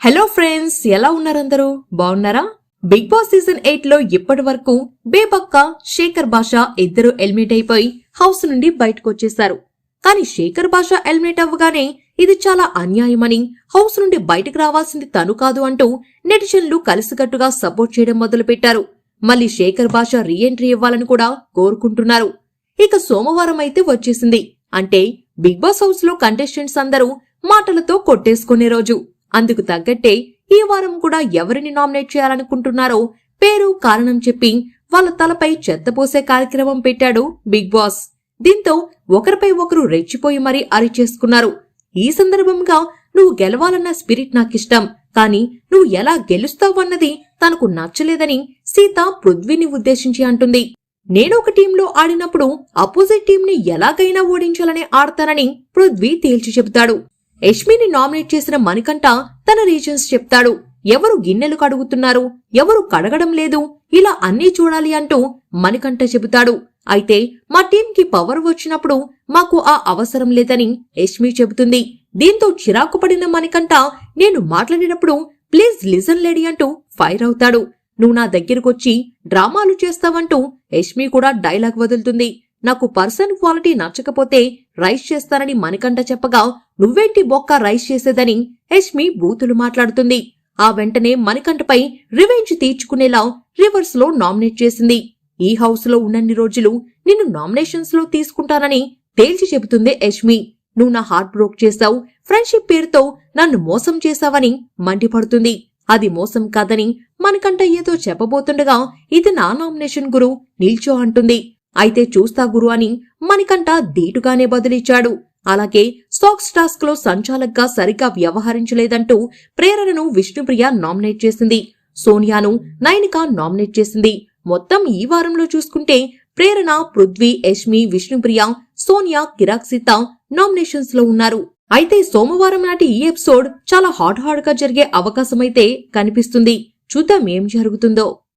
Hello friends ఎలా ఉన్నారందరూ? బాగున్నారా? Big boss season ఎయిట్లో ఇప్పటి వరకు బేబక్క శేఖర్ భాష ఇద్దరు ఎలిమినేట్ అయిపోయి హౌస్ నుండి బయటకు వచ్చేశారు. కానీ శేఖర్ భాష ఎలిమినేట్ అవ్వగానే ఇది చాలా అన్యాయమని హౌస్ నుండి బయటకు రావాల్సింది తను కాదు అంటూ నెటిజన్లు కలిసికట్టుగా సపోర్ట్ చేయడం మొదలుపెట్టారు. మళ్ళీ శేఖర్ భాష రీఎంట్రీ ఇవ్వాలని కూడా కోరుకుంటున్నారు. ఇక సోమవారం అయితే వచ్చేసింది. అంటే బిగ్ బాస్ హౌస్లో కంటెస్టెంట్స్ అందరూ మాటలతో కొట్టేసుకునే రోజు. అందుకు తగ్గట్టే ఈ వారం కూడా ఎవరిని నామినేట్ చేయాలనుకుంటున్నారో పేరు కారణం చెప్పి వాళ్ళ తలపై చెత్తపోసే కార్యక్రమం పెట్టాడు బిగ్ బాస్. దీంతో ఒకరిపై ఒకరు రెచ్చిపోయి మరీ అరిచేసుకున్నారు. ఈ సందర్భంగా నువ్వు గెలవాలన్న స్పిరిట్ నాకిష్టం కానీ నువ్వు ఎలా గెలుస్తావన్నది తనకు నచ్చలేదని సీత పృథ్వీని ఉద్దేశించి అంటుంది. నేను ఒక టీంలో ఆడినప్పుడు అపోజిట్ టీంని ఎలాగైనా ఓడించాలని ఆడతానని పృథ్వీ తేల్చి చెబుతాడు. యష్మిని నామినేట్ చేసిన మణికంఠ తన రీజన్స్ చెప్తాడు. ఎవరు గిన్నెలు కడుగుతున్నారు? ఎవరు కడగడం లేదు? ఇలా అన్నీ చూడాలి అంటూ మణికంఠ చెబుతాడు. అయితే మా టీంకి పవర్ వచ్చినప్పుడు మాకు ఆ అవసరం లేదని యష్మి చెబుతుంది. దీంతో చిరాకు పడిన మణికంఠ నేను మాట్లాడినప్పుడు ప్లీజ్ లిజన్ లేడీ అంటూ ఫైర్ అవుతాడు. నువ్వు నా దగ్గరకొచ్చి డ్రామాలు చేస్తావంటూ యష్మి కూడా డైలాగ్ వదులుతుంది. నాకు పర్సన్ క్వాలిటీ నచ్చకపోతే రైస్ చేస్తానని మణికంఠ చెప్పగా నువ్వేంటి బొక్క రైస్ చేసేదని? యష్మి బూతులు మాట్లాడుతుంది. ఆ వెంటనే మణికంఠపై రివెంజ్ తీర్చుకునేలా రివర్స్లో నామినేట్ చేసింది. ఈ హౌస్లో ఉన్నన్ని రోజులు నిన్ను నామినేషన్స్లో తీసుకుంటానని తేల్చి చెబుతుంది యష్మి. నువ్వు నా హార్ట్ బ్రోక్ చేశావు. ఫ్రెండ్షిప్ పేరుతో నన్ను మోసం చేశావని మండిపడుతుంది. అది మోసం కాదని మనకంట ఏదో చెప్పబోతుండగా ఇది నా నామినేషన్ గురు నిల్చో అంటుంది. అయితే చూస్తా గురు అని మణికంఠ ధీటుగానే బదులిచ్చాడు. అలాగే సాక్స్ టాస్క్లో సంచాలక్గా సరిగ్గా వ్యవహరించలేదంటూ ప్రేరణను విష్ణుప్రియ నామినేట్ చేసింది. సోనియాను నయనిక నామినేట్ చేసింది. మొత్తం ఈ వారంలో చూసుకుంటే ప్రేరణ పృథ్వీ యష్మి విష్ణుప్రియ సోనియా కిరాక్ సీత నామినేషన్స్లో ఉన్నారు. అయితే సోమవారం నాటి ఈ ఎపిసోడ్ చాలా హాట్ హాట్గా జరిగే అవకాశమైతే కనిపిస్తుంది. చూద్దాం ఏం జరుగుతుందో.